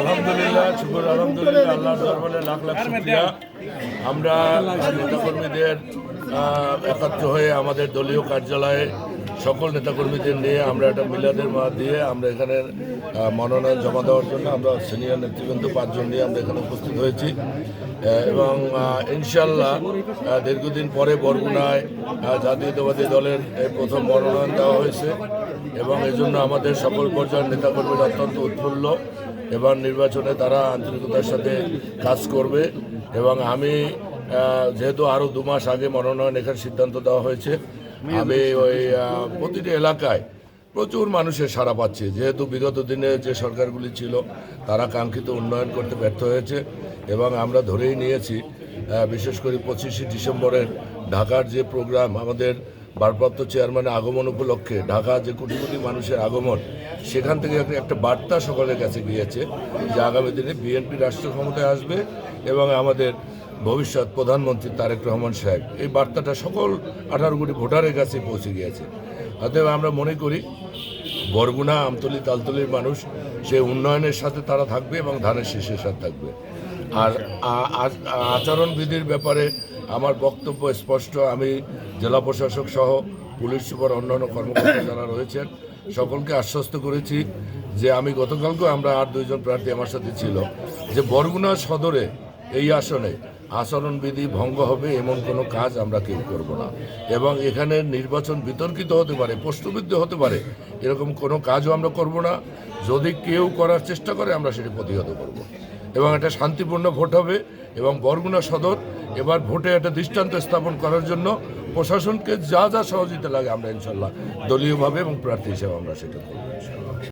আলহামদুলিল্লাহ, শুকুর আলহামদুলিল্লাহ, আল্লাহর দরবারে লাখ লাখ শুক্রিয়া। আমরা নেতাকর্মীদের একাত্র হয়ে আমাদের দলীয় কার্যালয়ে সকল নেতাকর্মীদের নিয়ে আমরা একটা মিলাদের মা দিয়ে আমরা এখানে মনোনয়ন জমা দেওয়ার জন্য আমরা সিনিয়র নেতৃবৃন্দ পাঁচজন নিয়ে আমরা এখানে উপস্থিত হয়েছি। এবং ইনশাল্লাহ দীর্ঘদিন পরে বরগুনায় জাতীয়তাবাদী দলের প্রথম মনোনয়ন দেওয়া হয়েছে এবং এই জন্য আমাদের সকল পর্যায়ের নেতাকর্মীরা অত্যন্ত উৎফুল্ল এবার নির্বাচনে তারা আন্তরিকতার সাথে কাজ করবে এবং আমি যেহেতু আরও দু মাস আগে মনোনয়ন এখানে সিদ্ধান্ত দেওয়া হয়েছে আমি ওই প্রতিটি এলাকায় প্রচুর মানুষের সাড়া পাচ্ছে। যেহেতু বিগত দিনে যে সরকারগুলি ছিল তারা কাঙ্ক্ষিত উন্নয়ন করতে ব্যর্থ হয়েছে এবং আমরা ধরেই নিয়েছি বিশেষ করে পঁচিশে ডিসেম্বরের ঢাকার যে প্রোগ্রাম আমাদের ভারপ্রাপ্ত চেয়ারম্যানের আগমন উপলক্ষে ঢাকা যে কোটি কোটি মানুষের আগমন সেখান থেকে একটা- একটা বার্তা সকলের কাছে গিয়েছে যে আগামী দিনে বিএনপি রাষ্ট্র ক্ষমতায় আসবে এবং আমাদের ভবিষ্যৎ প্রধানমন্ত্রী তারেক রহমান সাহেব। এই বার্তাটা সকল আঠারো কোটি ভোটারের কাছে পৌঁছে গিয়েছে। অতএব আমরা মনে করি, বরগুনা আমতলি তালতলির মানুষ, সে উন্নয়নের সাথে তারা থাকবে এবং ধানের শীষের সাথে থাকবে। আর আচরণবিধির ব্যাপারে আমার বক্তব্য স্পষ্ট। আমি জেলা প্রশাসক সহ পুলিশ সুপার অন্যান্য কর্মকর্তা যারা রয়েছেন, সকলকে আশ্বস্ত করেছি যে আমি গতকালকেও আমরা আর দুইজন প্রার্থী আমার সাথে ছিল, যে বরগুনা সদরে এই আসনে আচরণবিধি ভঙ্গ হবে, এমন কোনো কাজ আমরা কেউ করব না। এবং এখানে নির্বাচন বিতর্কিত হতে পারে, প্রশ্নবিদ্ধ হতে পারে, এরকম কোনো কাজও আমরা করব না। যদি কেউ করার চেষ্টা করে, আমরা সেটি প্রতিহত করব। এবং এটা শান্তিপূর্ণ ভোট হবে, এবং বরগুনা সদর এবার ভোটে একটা দৃষ্টান্ত স্থাপন করার জন্য প্রশাসনকে যা যা সহযোগিতা লাগে আমরা ইনশাল্লাহ দলীয়ভাবে এবং প্রার্থী হিসেবে আমরা সেটা করব।